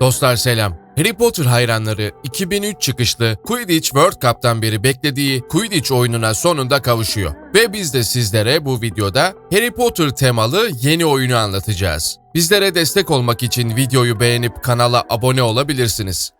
Dostlar selam. Harry Potter hayranları 2003 çıkışlı Quidditch World Cup'tan beri beklediği Quidditch oyununa sonunda kavuşuyor. Ve biz de sizlere bu videoda Harry Potter temalı yeni oyunu anlatacağız. Bizlere destek olmak için videoyu beğenip kanala abone olabilirsiniz.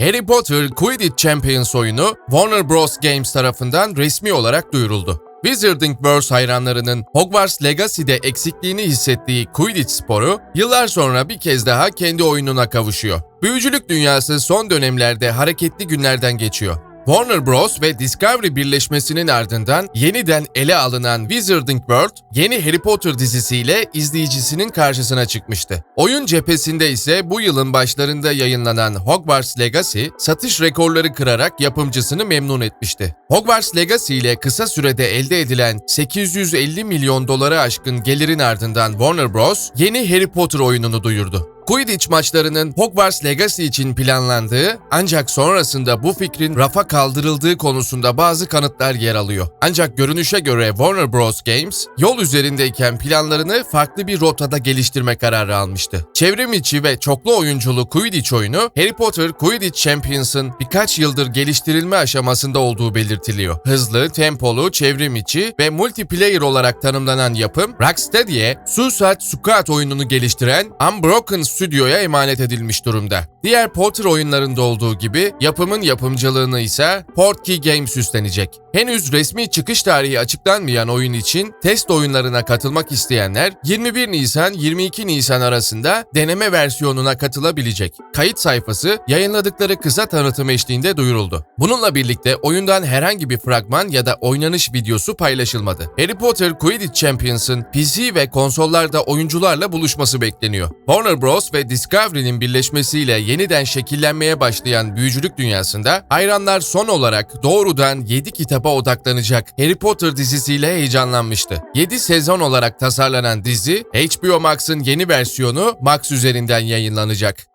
Harry Potter Quidditch Champions oyunu Warner Bros. Games tarafından resmi olarak duyuruldu. Wizarding World hayranlarının Hogwarts Legacy'de eksikliğini hissettiği Quidditch sporu yıllar sonra bir kez daha kendi oyununa kavuşuyor. Büyücülük dünyası son dönemlerde hareketli günlerden geçiyor. Warner Bros. ve Discovery birleşmesinin ardından yeniden ele alınan Wizarding World, yeni Harry Potter dizisiyle izleyicisinin karşısına çıkmıştı. Oyun cephesinde ise bu yılın başlarında yayınlanan Hogwarts Legacy, satış rekorları kırarak yapımcısını memnun etmişti. Hogwarts Legacy ile kısa sürede elde edilen 850 milyon doları aşkın gelirin ardından Warner Bros. yeni Harry Potter oyununu duyurdu. Quidditch maçlarının Hogwarts Legacy için planlandığı ancak sonrasında bu fikrin rafa kaldırıldığı konusunda bazı kanıtlar yer alıyor. Ancak görünüşe göre Warner Bros. Games yol üzerindeyken planlarını farklı bir rotada geliştirme kararı almıştı. Çevrim içi ve çoklu oyunculu Quidditch oyunu Harry Potter Quidditch Champions'ın birkaç yıldır geliştirilme aşamasında olduğu belirtiliyor. Hızlı, tempolu, çevrim içi ve multiplayer olarak tanımlanan yapım Rocksteady'e Suicide Squad oyununu geliştiren Unbroken stüdyoya emanet edilmiş durumda. Diğer Potter oyunlarında olduğu gibi yapımın yapımcılığını ise Portkey Games üstlenecek. Henüz resmi çıkış tarihi açıklanmayan oyun için test oyunlarına katılmak isteyenler 21 Nisan-22 Nisan arasında deneme versiyonuna katılabilecek. Kayıt sayfası yayınladıkları kısa tanıtım eşliğinde duyuruldu. Bununla birlikte oyundan herhangi bir fragman ya da oynanış videosu paylaşılmadı. Harry Potter Quidditch Champions'ın PC ve konsollarda oyuncularla buluşması bekleniyor. Warner Bros. Ve Discovery'nin birleşmesiyle yeniden şekillenmeye başlayan büyücülük dünyasında hayranlar son olarak doğrudan 7 kitaba odaklanacak Harry Potter dizisiyle heyecanlanmıştı. 7 sezon olarak tasarlanan dizi HBO Max'ın yeni versiyonu Max üzerinden yayınlanacak.